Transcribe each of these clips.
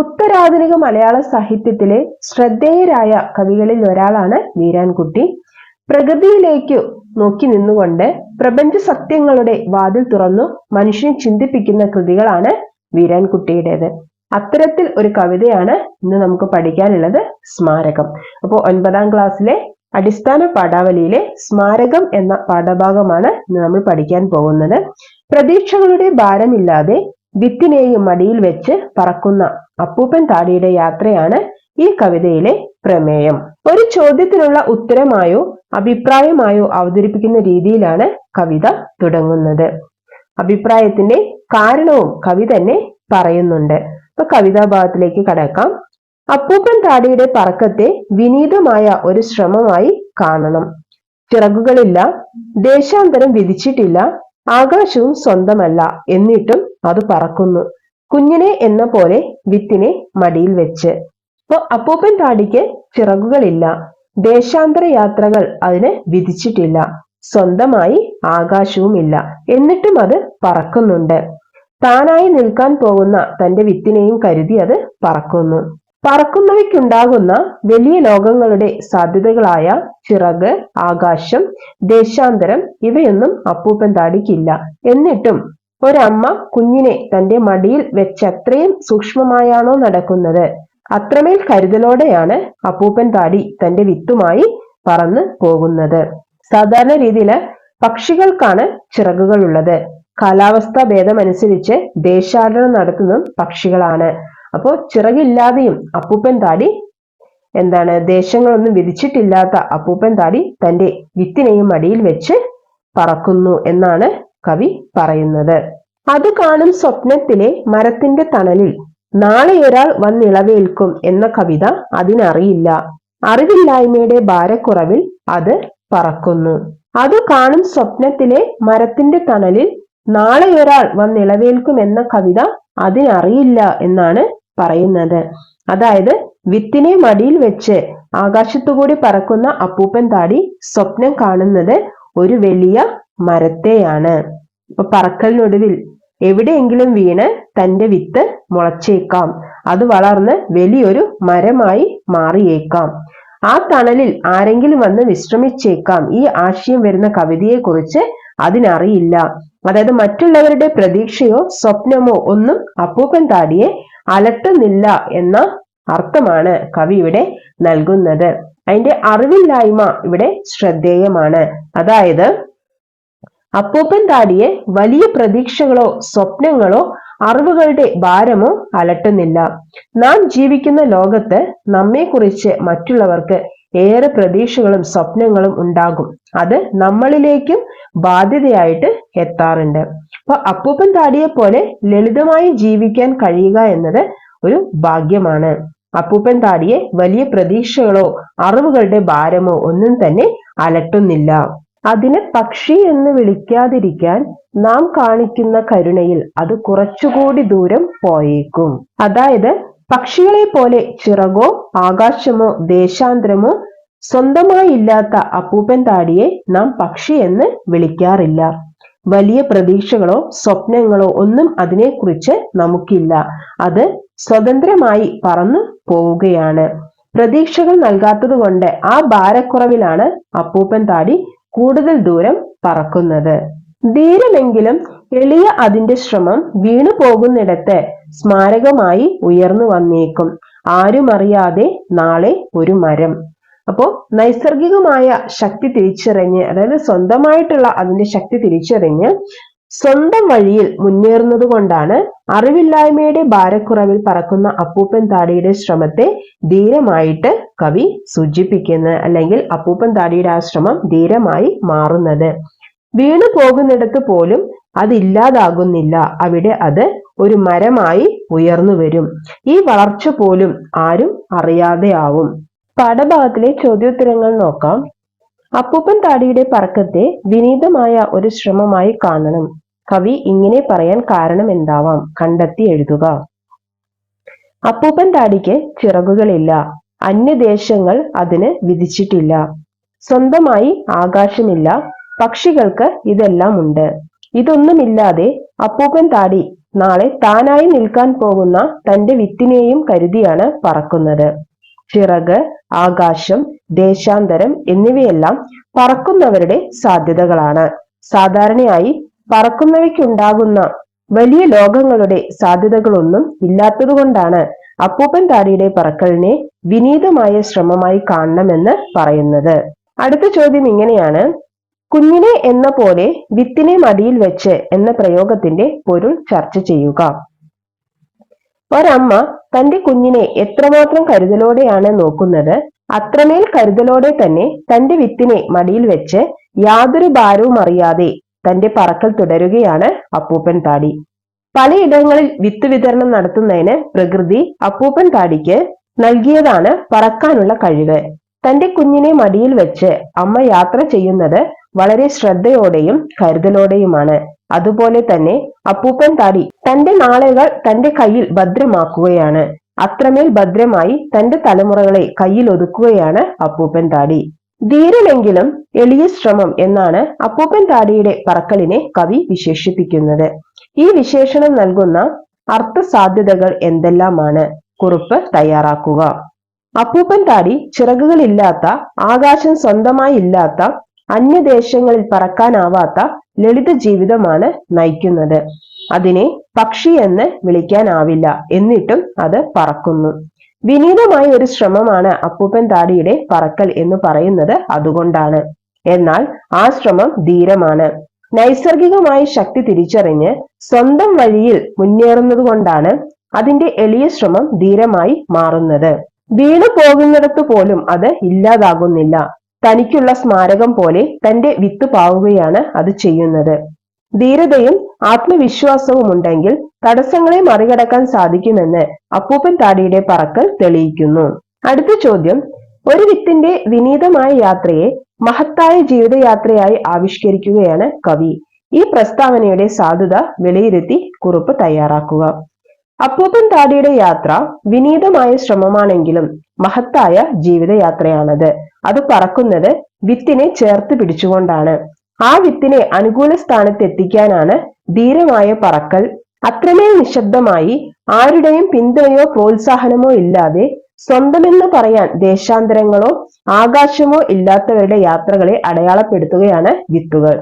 ഉത്തരാധുനിക മലയാള സാഹിത്യത്തിലെ ശ്രദ്ധേയരായ കവികളിൽ ഒരാളാണ് വീരാൻകുട്ടി. പ്രകൃതിയിലേക്കു നോക്കി നിന്നുകൊണ്ട് പ്രപഞ്ച സത്യങ്ങളുടെ വാതിൽ തുറന്നു മനുഷ്യനെ ചിന്തിപ്പിക്കുന്ന കൃതികളാണ് വീരാൻകുട്ടിയുടേത്. അത്തരത്തിൽ ഒരു കവിതയാണ് ഇന്ന് നമുക്ക് പഠിക്കാനുള്ളത് സ്മാരകം. അപ്പോൾ ഒൻപതാം ക്ലാസ്സിലെ അടിസ്ഥാന പാഠാവലിയിലെ സ്മാരകം എന്ന പാഠഭാഗമാണ് ഇന്ന് നമ്മൾ പഠിക്കാൻ പോകുന്നത്. പ്രതീക്ഷകളുടെ ഭാരമില്ലാതെ വിത്തിനെയും മടിയിൽ വെച്ച് പറക്കുന്ന അപ്പൂപ്പൻ താടിയുടെ യാത്രയാണ് ഈ കവിതയിലെ പ്രമേയം. ഒരു ചോദ്യത്തിനുള്ള ഉത്തരമായോ അഭിപ്രായമായോ അവതരിപ്പിക്കുന്ന രീതിയിലാണ് കവിത തുടങ്ങുന്നത്. അഭിപ്രായത്തിന്റെ കാരണവും കവി തന്നെ പറയുന്നുണ്ട്. അപ്പൊ കവിതാഭാഗത്തിലേക്ക് കടക്കാം. അപ്പൂപ്പൻ താടിയുടെ പറക്കത്തെ വിനീതമായ ഒരു ശ്രമമായി കാണണം. ചിറകുകളില്ല ദേശാന്തരം വിധിച്ചിട്ടില്ല ആകാശവും സ്വന്തമല്ല എന്നിട്ടും അത് പറക്കുന്നു. കുഞ്ഞിനെ എന്ന പോലെ വിത്തിനെ മടിയിൽ വെച്ച്. അപ്പൊ അപ്പൂപ്പൻ താടിക്ക് ചിറകുകളില്ല. ദേശാന്തര യാത്രകൾ അതിന് വിധിച്ചിട്ടില്ല. സ്വന്തമായി ആകാശവുമില്ല. എന്നിട്ടും അത് പറക്കുന്നുണ്ട്. താനായി നിൽക്കാൻ പോകുന്ന തന്റെ വിത്തിനെയും കരുതി അത് പറക്കുന്നു. പറക്കുന്നവയ്ക്കുണ്ടാകുന്ന വലിയ ലോകങ്ങളുടെ സാധ്യതകളായ ചിറക് ആകാശം ദേശാന്തരം ഇവയൊന്നും അപ്പൂപ്പൻ താടിക്കില്ല. എന്നിട്ടും ഒരമ്മ കുഞ്ഞിനെ തന്റെ മടിയിൽ വെച്ചത്രയും സൂക്ഷ്മമായാണോ നടക്കുന്നത്? അത്രമേൽ കരുതലോടെയാണ് അപ്പൂപ്പൻ താടി തന്റെ വിത്തുമായി പറന്ന് പോകുന്നത്. സാധാരണ രീതിയിൽ പക്ഷികൾക്കാണ് ചിറകുകൾ ഉള്ളത് കാലാവസ്ഥാ ഭേദമനുസരിച്ച് ദേശാടനം നടത്തുന്നതും പക്ഷികളാണ്. അപ്പോൾ ചിറകില്ലാതെയും അപ്പൂപ്പൻ താടി എന്താണ്? ദേശങ്ങളൊന്നും വിധിച്ചിട്ടില്ലാത്ത അപ്പൂപ്പൻ താടി തന്റെ വിത്തിനെയും മടിയിൽ വെച്ച് പറക്കുന്നു എന്നാണ് കവി പറയുന്നത്. അത് കാണും സ്വപ്നത്തിലെ മരത്തിന്റെ തണലിൽ. നാളെ ഒരാൾ വന്നിളവേൽക്കും എന്ന കവിത അതിനറിയില്ല. അറിവില്ലായ്മയുടെ ഭാരക്കുറവിൽ അത് പറക്കുന്നു. അത് കാണും സ്വപ്നത്തിലെ മരത്തിന്റെ തണലിൽ നാളെ ഒരാൾ വന്നിളവേൽക്കും എന്ന കവിത അതിനറിയില്ല എന്നാണ് പറയുന്നത്. അതായത് വിത്തിനെ മടിയിൽ വെച്ച് ആകാശത്തുകൂടി പറക്കുന്ന അപ്പൂപ്പൻ താടി സ്വപ്നം കാണുന്നത് ഒരു വലിയ മരത്തെയാണ്. ഇപ്പൊ പറക്കലിനൊടുവിൽ എവിടെയെങ്കിലും വീണ് തന്റെ വിത്ത് മുളച്ചേക്കാം. അത് വളർന്ന് വലിയൊരു മരമായി മാറിയേക്കാം. ആ തണലിൽ ആരെങ്കിലും വന്ന് വിശ്രമിച്ചേക്കാം. ഈ ആശയം വരുന്ന കവിതയെ കുറിച്ച് അതിനറിയില്ല. അതായത് മറ്റുള്ളവരുടെ പ്രതീക്ഷയോ സ്വപ്നമോ ഒന്നും അപ്പൂപ്പൻ താടിയെ അലട്ടുന്നില്ല എന്ന അർത്ഥമാണ് കവി ഇവിടെ നൽകുന്നത്. അതിന്റെ അറിവില്ലായ്മ ഇവിടെ ശ്രദ്ധേയമാണ്. അതായത് അപ്പൂപ്പൻ താടിയെ വലിയ പ്രതീക്ഷകളോ സ്വപ്നങ്ങളോ അറിവുകളുടെ ഭാരമോ അലട്ടുന്നില്ല. നാം ജീവിക്കുന്ന ലോകത്ത് നമ്മെക്കുറിച്ച് മറ്റുള്ളവർക്ക് ഏറെ പ്രതീക്ഷകളും സ്വപ്നങ്ങളും ഉണ്ടാകും. അത് നമ്മളിലേക്കും ബാധ്യതയായിട്ട് എത്താറുണ്ട്. അപ്പൊ അപ്പൂപ്പൻ താടിയെ പോലെ ലളിതമായി ജീവിക്കാൻ കഴിയുക എന്നത് ഒരു ഭാഗ്യമാണ്. അപ്പൂപ്പൻ താടിയെ വലിയ പ്രതീക്ഷകളോ അറിവുകളുടെ ഭാരമോ ഒന്നും തന്നെ അലട്ടുന്നില്ല. അതിനെ പക്ഷി എന്ന് വിളിക്കാതിരിക്കാൻ നാം കാണിക്കുന്ന കരുണയിൽ അത് കുറച്ചുകൂടി ദൂരം പോയേക്കും. അതായത് പക്ഷികളെ പോലെ ചിറകോ ആകാശമോ ദേശാന്തരമോ സ്വന്തമായി ഇല്ലാത്ത അപ്പൂപ്പൻ താടിയെ നാം പക്ഷി എന്ന് വിളിക്കാറില്ല. വലിയ പ്രതീക്ഷകളോ സ്വപ്നങ്ങളോ ഒന്നും അതിനെക്കുറിച്ച് നമുക്കില്ല. അത് സ്വതന്ത്രമായി പറന്നു പോവുകയാണ്. പ്രതീക്ഷകൾ നൽകാത്തത് കൊണ്ട് ആ ഭാരക്കുറവിലാണ് അപ്പൂപ്പൻ താടി കൂടുതൽ ദൂരം പറക്കുന്നത്. ധീരമെങ്കിലും എളിയ അതിന്റെ ശ്രമം വീണു പോകുന്നിടത്ത് സ്മാരകമായി ഉയർന്നു വന്നേക്കും. ആരുമറിയാതെ നാളെ ഒരു മരം. അപ്പോ നൈസർഗികമായ ശക്തി തിരിച്ചറിഞ്ഞ് അതായത് സ്വന്തമായിട്ടുള്ള അതിന്റെ ശക്തി തിരിച്ചറിഞ്ഞ് സ്വന്തം വഴിയിൽ മുന്നേറുന്നത് കൊണ്ടാണ് അറിവില്ലായ്മയുടെ ഭാരക്കുറവിൽ പറക്കുന്ന അപ്പൂപ്പൻ താടിയുടെ ശ്രമത്തെ ധീരമായിട്ട് കവി സൂചിപ്പിക്കുന്നത് അല്ലെങ്കിൽ അപ്പൂപ്പൻ താടിയുടെ ആ ശ്രമം ധീരമായി മാറുന്നത്. വീണു പോകുന്നിടത്ത് പോലും അതില്ലാതാകുന്നില്ല അവിടെ അത് ഒരു മരമായി ഉയർന്നു വരും. ഈ വളർച്ച പോലും ആരും അറിയാതെ ആവും പാഠഭാഗത്തിലെ ചോദ്യോത്തരങ്ങൾ നോക്കാം. അപ്പൂപ്പൻ താടിയുടെ പറക്കത്തെ വിനീതമായ ഒരു ശ്രമമായി കാണണം. കവി ഇങ്ങനെ പറയാൻ കാരണം എന്താവാം? കണ്ടെത്തി എഴുതുക. അപ്പൂപ്പൻ താടിക്ക് ചിറകുകളില്ല. അന്യദേശങ്ങൾ അതിന് വിധിച്ചിട്ടില്ല. സ്വന്തമായി ആകാശമില്ല. പക്ഷികൾക്ക് ഇതെല്ലാം ഉണ്ട് ഇതൊന്നുമില്ലാതെ അപ്പൂപ്പൻ താടി നാളെ താനായി നിൽക്കാൻ പോകുന്ന തന്റെ വിത്തിനെയും കരുതിയാണ് പറക്കുന്നത്. ചിറക് ആകാശം ദേശാന്തരം എന്നിവയെല്ലാം പറക്കുന്നവരുടെ സാധ്യതകളാണ്. സാധാരണയായി പറക്കുന്നവയ്ക്കുണ്ടാകുന്ന വലിയ ലോകങ്ങളുടെ സാധ്യതകളൊന്നും ഇല്ലാത്തതുകൊണ്ടാണ് അപ്പൂപ്പൻ താടിയുടെ പറക്കലിനെ വിനീതമായ ശ്രമമായി കാണണമെന്ന് പറയുന്നത്. അടുത്ത ചോദ്യം ഇങ്ങനെയാണ്. കുഞ്ഞിനെ എന്ന പോലെ വിത്തിനെ മടിയിൽ വെച്ച് എന്ന പ്രയോഗത്തിന്റെ പൊരുൾ ചർച്ച ചെയ്യുക. ഒരമ്മ തന്റെ കുഞ്ഞിനെ എത്രമാത്രം കരുതലോടെയാണ് നോക്കുന്നത് അത്രമേൽ കരുതലോടെ തന്നെ തന്റെ വിത്തിനെ മടിയിൽ വെച്ച് യാതൊരു ഭാരവും അറിയാതെ തന്റെ പറക്കൽ തുടരുകയാണ് അപ്പൂപ്പൻ താടി. പലയിടങ്ങളിൽ വിത്ത് വിതരണം നടത്തുന്നതിന് പ്രകൃതി അപ്പൂപ്പൻ താടിക്ക് നൽകിയതാണ് പറക്കാനുള്ള കഴിവ്. തന്റെ കുഞ്ഞിനെ മടിയിൽ വെച്ച് അമ്മ യാത്ര ചെയ്യുന്നത് വളരെ ശ്രദ്ധയോടെയും കരുതലോടെയുമാണ്. അതുപോലെ തന്നെ അപ്പൂപ്പൻ താടി തന്റെ നാളുകൾ തന്റെ കയ്യിൽ ഭദ്രമാക്കുകയാണ്. അത്രമേൽ ഭദ്രമായി തന്റെ തലമുറകളെ കയ്യിൽ ഒതുക്കുകയാണ് അപ്പൂപ്പൻ താടി. ധീരനെങ്കിലും എളിയ ശ്രമം എന്നാണ് അപ്പൂപ്പൻ താടിയുടെ പറക്കലിനെ കവി വിശേഷിപ്പിക്കുന്നത്. ഈ വിശേഷണം നൽകുന്ന അർത്ഥസാധ്യതകൾ എന്തെല്ലാമാണ്? കുറിപ്പ് തയ്യാറാക്കുക. അപ്പൂപ്പൻ താടി ചിറകുകളില്ലാത്ത ആകാശം സ്വന്തമായി ഇല്ലാത്ത അന്യദേശങ്ങളിൽ പറക്കാനാവാത്ത ലളിത ജീവിതമാണ് നയിക്കുന്നത്. അതിനെ പക്ഷി എന്ന് വിളിക്കാനാവില്ല. എന്നിട്ടും അത് പറക്കുന്നു. വിനീതമായ ഒരു ശ്രമമാണ് അപ്പൂപ്പൻ താടിയുടെ പറക്കൽ എന്ന് പറയുന്നത് അതുകൊണ്ടാണ്. എന്നാൽ ആ ശ്രമം ധീരമാണ്. നൈസർഗികമായി ശക്തി തിരിച്ചറിഞ്ഞ് സ്വന്തം വഴിയിൽ മുന്നേറുന്നതുകൊണ്ടാണ് അതിന്റെ എളിയ ശ്രമം ധീരമായി മാറുന്നത്. വീണു പോകുന്നിടത്ത് പോലും അത് ഇല്ലാതാകുന്നില്ല. തനിക്കുള്ള സ്മാരകം പോലെ തന്റെ വിത്ത് പാവുകയാണ് അത് ചെയ്യുന്നത്. ധീരതയും ആത്മവിശ്വാസവും ഉണ്ടെങ്കിൽ തടസ്സങ്ങളെ മറികടക്കാൻ സാധിക്കുമെന്ന് അപ്പൂപ്പൻ താടിയുടെ പറക്കൽ തെളിയിക്കുന്നു. അടുത്ത ചോദ്യം ഒരു വിത്തിന്റെ വിനീതമായ യാത്രയെ മഹത്തായ ജീവിതയാത്രയായി ആവിഷ്കരിക്കുകയാണ് കവി. ഈ പ്രസ്താവനയുടെ സാധുത വിലയിരുത്തി കുറിപ്പ് തയ്യാറാക്കുക. അപ്പൂപ്പൻ താടിയുടെ യാത്ര വിനീതമായ ശ്രമമാണെങ്കിലും മഹത്തായ ജീവിതയാത്രയാണത്. അത് പറക്കുന്നത് വിത്തിനെ ചേർത്ത് പിടിച്ചുകൊണ്ടാണ്. ആ വിത്തിനെ അനുകൂല സ്ഥാനത്ത് എത്തിക്കാനാണ് ധീരമായ പറക്കൽ. അത്രമേൽ നിശബ്ദമായി ആരുടെയും പിന്തുണയോ പ്രോത്സാഹനമോ ഇല്ലാതെ സ്വന്തമെന്ന് പറയാൻ ദേശാന്തരങ്ങളോ ആകാശമോ ഇല്ലാത്തവരുടെ യാത്രകളെ അടയാളപ്പെടുത്തുകയാണ് വിത്തുകൾ.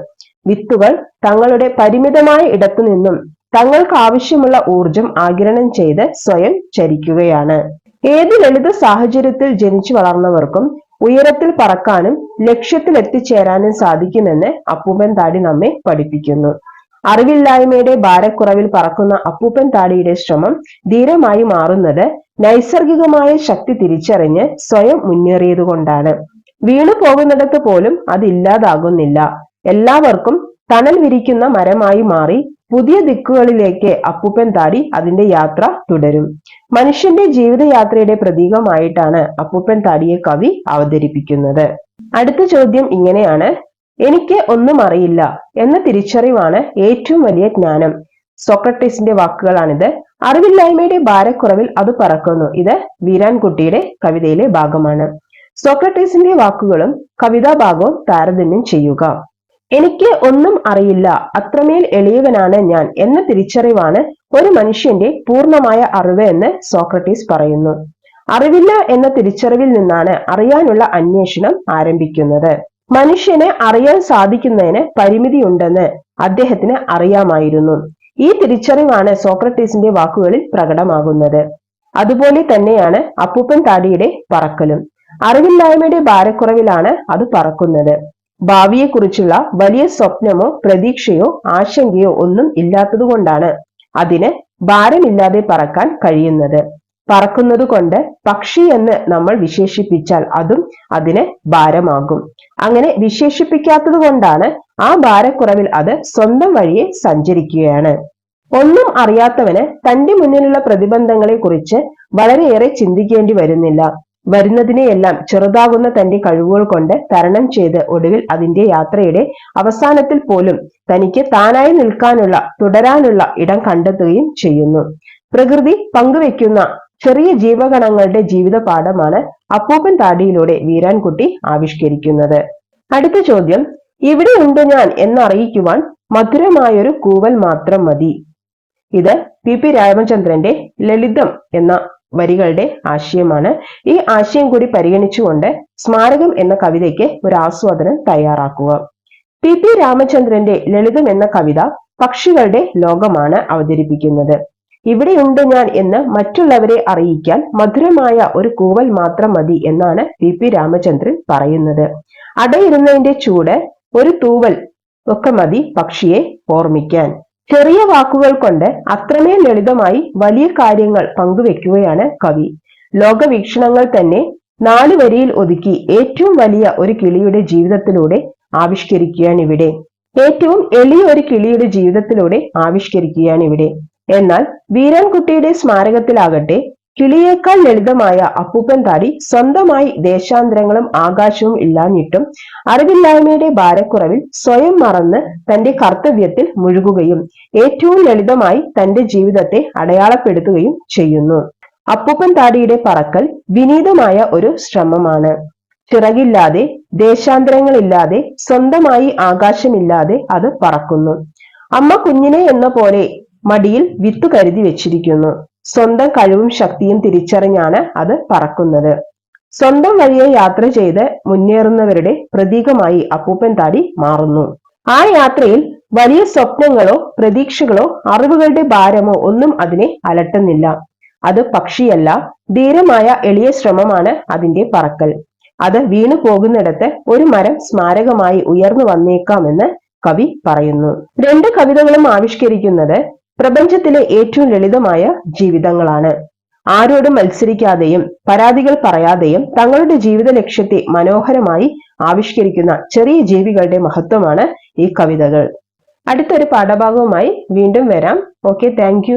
വിത്തുകൾ തങ്ങളുടെ പരിമിതമായ ഇടത്തു നിന്നും തങ്ങൾക്ക് ആവശ്യമുള്ള ഊർജം ആകിരണം ചെയ്ത് സ്വയം ചരിക്കുകയാണ്. ഏത് ലളിത സാഹചര്യത്തിൽ ജനിച്ചു വളർന്നവർക്കും ഉയരത്തിൽ പറക്കാനും ലക്ഷ്യത്തിൽ എത്തിച്ചേരാനും സാധിക്കുമെന്ന് അപ്പൂപ്പൻ താടി നമ്മെ പഠിപ്പിക്കുന്നു. അറിവില്ലായ്മയുടെ ഭാരക്കുറവിൽ പറക്കുന്ന അപ്പൂപ്പൻ താടിയുടെ ശ്രമം ധീരമായി മാറുന്നത് നൈസർഗികമായ ശക്തി തിരിച്ചറിഞ്ഞ് സ്വയം മുന്നേറിയതുകൊണ്ടാണ് വീണു പോകുന്നിടത്ത് പോലും അതില്ലാതാകുന്നില്ല എല്ലാവർക്കും തണൽ വിരിക്കുന്ന മരമായി മാറി പുതിയ ദിക്കുകളിലേക്ക് അപ്പുപ്പൻ താടി അതിന്റെ യാത്ര തുടരും. മനുഷ്യന്റെ ജീവിതയാത്രയുടെ പ്രതീകമായിട്ടാണ് അപ്പുപ്പൻ താടിയെ കവി അവതരിപ്പിക്കുന്നത്. അടുത്ത ചോദ്യം ഇങ്ങനെയാണ്. എനിക്ക് ഒന്നും അറിയില്ല എന്ന തിരിച്ചറിവാണ് ഏറ്റവും വലിയ ജ്ഞാനം. സോക്രട്ടീസിന്റെ വാക്കുകളാണിത്. അറിവില്ലായ്മയുടെ ഭാരക്കുറവിൽ അത് പറക്കുന്നു. ഇത് വീരാൻകുട്ടിയുടെ കവിതയിലെ ഭാഗമാണ്. സോക്രട്ടീസിന്റെ വാക്കുകളും കവിതാഭാഗവും താരതമ്യം ചെയ്യുക. എനിക്ക് ഒന്നും അറിയില്ല. അത്രമേൽ എളിയവനാണ് ഞാൻ എന്ന തിരിച്ചറിവാണ് ഒരു മനുഷ്യന്റെ പൂർണമായ അറിവ് എന്ന് സോക്രട്ടീസ് പറയുന്നു. അറിവില്ല എന്ന തിരിച്ചറിവിൽ നിന്നാണ് അറിയാനുള്ള അന്വേഷണം ആരംഭിക്കുന്നത്. മനുഷ്യനെ അറിയാൻ സാധിക്കുന്നതിന് പരിമിതിയുണ്ടെന്ന് അദ്ദേഹത്തിന് അറിയാമായിരുന്നു. ഈ തിരിച്ചറിവാണ് സോക്രട്ടീസിന്റെ വാക്കുകളിൽ പ്രകടമാകുന്നത്. അതുപോലെ തന്നെയാണ് അപ്പൂപ്പൻ താടിയുടെ പറക്കലും. അറിവില്ലായ്മയുടെ ഭാരക്കുറവിലാണ് അത് പറക്കുന്നത്. ഭാവിയെക്കുറിച്ചുള്ള വലിയ സ്വപ്നമോ പ്രതീക്ഷയോ ആശങ്കയോ ഒന്നും ഇല്ലാത്തതുകൊണ്ടാണ് അതിന് ഭാരമില്ലാതെ പറക്കാൻ കഴിയുന്നത്. പറക്കുന്നത് കൊണ്ട് പക്ഷി എന്ന് നമ്മൾ വിശേഷിപ്പിച്ചാൽ അതും അതിന് ഭാരമാകും. അങ്ങനെ വിശേഷിപ്പിക്കാത്തത് കൊണ്ടാണ് ആ ഭാരക്കുറവിൽ അത് സ്വന്തം വഴിയെ സഞ്ചരിക്കുകയാണ്. ഒന്നും അറിയാത്തവന് തന്റെ മുന്നിലുള്ള പ്രതിബന്ധങ്ങളെ കുറിച്ച് വളരെയേറെ ചിന്തിക്കേണ്ടി വരുന്നില്ല. വരുന്നതിനെയെല്ലാം ചെറുതാകുന്ന തന്റെ കഴിവുകൾ കൊണ്ട് തരണം ചെയ്ത് ഒടുവിൽ അതിന്റെ യാത്രയുടെ അവസാനത്തിൽ പോലും തനിക്ക് താനായി നിൽക്കാനുള്ള തുടരാനുള്ള ഇടം കണ്ടെത്തുകയും ചെയ്യുന്നു. പ്രകൃതി പങ്കുവെക്കുന്ന ചെറിയ ജീവഗണങ്ങളുടെ ജീവിത പാഠമാണ് അപ്പൂപ്പൻ താടിയിലൂടെ വീരാൻകുട്ടി ആവിഷ്കരിക്കുന്നത്. അടുത്ത ചോദ്യം ഇവിടെ ഉണ്ട് ഞാൻ എന്നറിയിക്കുവാൻ മധുരമായൊരു കൂവൽ മാത്രം മതി. ഇത് പി പി രാമചന്ദ്രന്റെ ലളിതം എന്ന വരികളുടെ ആശയമാണ്. ഈ ആശയം കൂടി പരിഗണിച്ചുകൊണ്ട് സ്മാരകം എന്ന കവിതയ്ക്ക് ഒരു ആസ്വാദനം തയ്യാറാക്കുക. പി. പി. രാമചന്ദ്രന്റെ ലളിതം എന്ന കവിത പക്ഷികളുടെ ലോകമാണ് അവതരിപ്പിക്കുന്നത്. ഇവിടെയുണ്ട് ഞാൻ എന്ന് മറ്റുള്ളവരെ അറിയിക്കാൻ മധുരമായ ഒരു കൂവൽ മാത്രം മതി എന്നാണ് പി. പി. രാമചന്ദ്രൻ പറയുന്നത്. അടയിരുന്നതിന്റെ ചൂട് ഒരു തൂവൽ ഒക്കെ മതി പക്ഷിയെ ഓർമ്മിക്കാൻ. ചെറിയ വാക്കുകൾ കൊണ്ട് അത്രമേൽ ലളിതമായി വലിയ കാര്യങ്ങൾ പങ്കുവെക്കുകയാണ് കവി. ലോകവീക്ഷണങ്ങൾ തന്നെ നാല് വരിയിൽ ഒതുക്കി ഏറ്റവും വലിയ ഒരു കിളിയുടെ ജീവിതത്തിലൂടെ ആവിഷ്കരിക്കുകയാണ് ഇവിടെ. ഏറ്റവും എളിയ ഒരു കിളിയുടെ ജീവിതത്തിലൂടെ ആവിഷ്കരിക്കുകയാണ് ഇവിടെ. എന്നാൽ വീരാൻകുട്ടിയുടെ സ്മാരകത്തിലാകട്ടെ കിളിയേക്കാൾ ലളിതമായ അപ്പൂപ്പൻ താടി സ്വന്തമായി ദേശാന്തരങ്ങളും ആകാശവും ഇല്ലാഞ്ഞിട്ടും അറിവില്ലായ്മയുടെ ഭാരക്കുറവിൽ സ്വയം മറന്ന് തന്റെ കർത്തവ്യത്തിൽ മുഴുകുകയും ഏറ്റവും ലളിതമായി തന്റെ ജീവിതത്തെ അടയാളപ്പെടുത്തുകയും ചെയ്യുന്നു. അപ്പൂപ്പൻ താടിയുടെ പറക്കൽ വിനീതമായ ഒരു ശ്രമമാണ്. ചിറകില്ലാതെ ദേശാന്തരങ്ങളില്ലാതെ സ്വന്തമായി ആകാശമില്ലാതെ അത് പറക്കുന്നു. അമ്മ കുഞ്ഞിനെ എന്ന പോലെ മടിയിൽ വിത്ത് കരുതി വെച്ചിരിക്കുന്നു. സ്വന്തം കഴിവും ശക്തിയും തിരിച്ചറിഞ്ഞാണ് അത് പറക്കുന്നത്. സ്വന്തം വഴിയെ യാത്ര ചെയ്ത് മുന്നേറുന്നവരുടെ പ്രതീകമായി അപ്പൂപ്പൻ താടി മാറുന്നു. ആ യാത്രയിൽ വലിയ സ്വപ്നങ്ങളോ പ്രതീക്ഷകളോ അറിവുകളുടെ ഭാരമോ ഒന്നും അതിനെ അലട്ടുന്നില്ല. അത് പക്ഷിയല്ല ധീരമായ എളിയ ശ്രമമാണ് അതിന്റെ പറക്കൽ. അത് വീണു പോകുന്നിടത്ത് ഒരു മരം സ്മാരകമായി ഉയർന്നു വന്നേക്കാമെന്ന് കവി പറയുന്നു. രണ്ട് കവിതകളും ആവിഷ്കരിക്കുന്നത് പ്രപഞ്ചത്തിലെ ഏറ്റവും ലളിതമായ ജീവിതങ്ങളാണ്. ആരോടും മത്സരിക്കാതെയും പരാതികൾ പറയാതെയും തങ്ങളുടെ ജീവിത ലക്ഷ്യത്തെ മനോഹരമായി ആവിഷ്കരിക്കുന്ന ചെറിയ ജീവികളുടെ മഹത്വമാണ് ഈ കവിതകൾ. അടുത്തൊരു പാഠഭാഗവുമായി വീണ്ടും വരാം. Okay thank